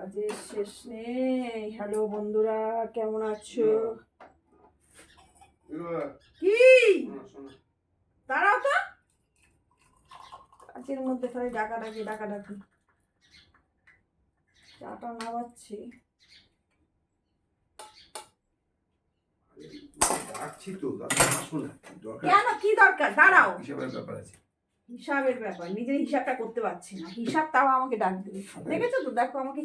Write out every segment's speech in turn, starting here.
কাজের শেষ নেই। হ্যালো বন্ধুরা কেমন আছো? কি? দাঁড়াও তো। কাজের মধ্যে খালি ডাকা ডাকি ডাকা ডাকি। চাটা নামাচ্ছি। ডাকছি তো আসো না। কেন? কি দরকার? দাঁড়াও। হিসাবের ব্যাপার আছে। হিসাবের ব্যাপার নিজের হিসাবটা করতে পারছি না। হিসাব তাও আমাকে ডাক দেবে। দেখেছ তো? দেখো আমাকে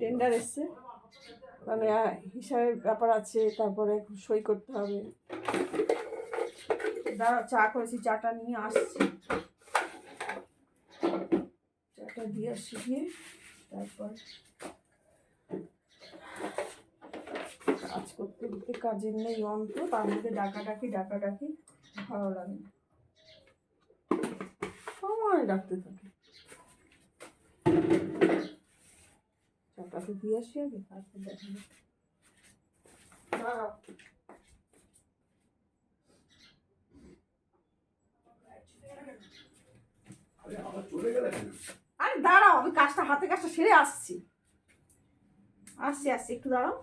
টেন্ডার এসছে। মানে হিসাবের ব্যাপার আছে, তারপরে সই করতে হবে। দাঁড়াও, চা করেছি, চাটা নিয়ে আসছি। চাটা দিয়ে আসছি দিয়ে তারপর কাজ করতে করতে কাজের নেই অন্ত, তার মধ্যে ডাকাডাকি ডাকাডাকি, ভালো লাগে সময় ডাকতে থাকে। চাটাকে দিয়ে আসি আগে তারপর দেখা যাবে। দাঁড়াও আরে দাঁড়াও, আমি কাজটা, হাতে কাজটা সেরে আসছি। আসছি আসছি, একটু দাঁড়াও।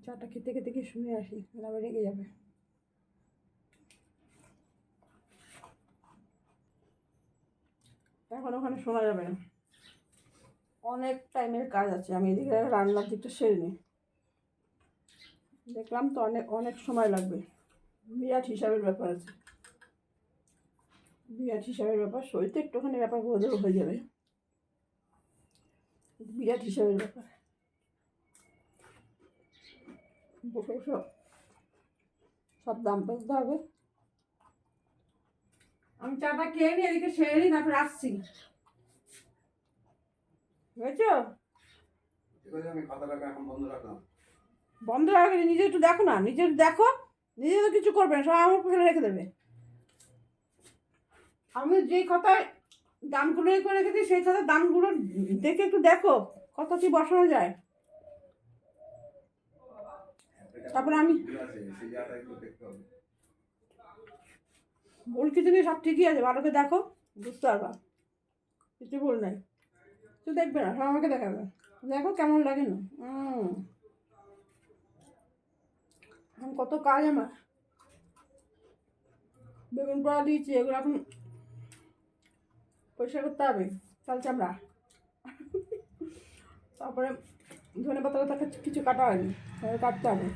চাটা খেতে খেতে কি শুনে আসি আবার রেগে যাবে। এখন ওখানে শোনা যাবে না। অনেক টাইমের কাজ আছে, আমি এদিকে রান্নার দিকটা সেরে নিই দেখলাম তো অনেক অনেক সময় লাগবে। বিরাট হিসাবের ব্যাপার আছে। বিরাট হিসাবের ব্যাপার সই তো একটুখানি ব্যাপার বোধ হয়ে যাবে। বিরাট হিসাবের ব্যাপার। বসে সব দাম পেতে হবে। আমি চাটা খেয়ে নিই এদিকে সেরে নিই তারপরে আসছি। বুঝেছ বন্ধ রাখলাম। বন্ধ রাখে নিজে একটু দেখো না নিজে দেখো নিজে তো কিছু করবে না সব আমার ফেলে রেখে দেবে। আমি যেই কথায় দামগুলো এ করে রেখেছি সেই কথার দামগুলো দেখে একটু দেখো কত কি বসানো যায়। তারপরে আমি- ভুল কিছু নেই, সব ঠিকই আছে। ভালো করে দেখো, বুঝতে পারবা। কিছু ভুল নাই। তুই দেখবে না, সব আমাকে দেখাবে। দেখো কেমন লাগে না। এখন কত কাজ আমার। বেগুন পোড়া দিয়েছি, এগুলো এখন পরিষ্কার করতে হবে। চাল চামড়া। তারপরে ধনে পাতা কিছু কাটা হয়নি কাটতে হবে।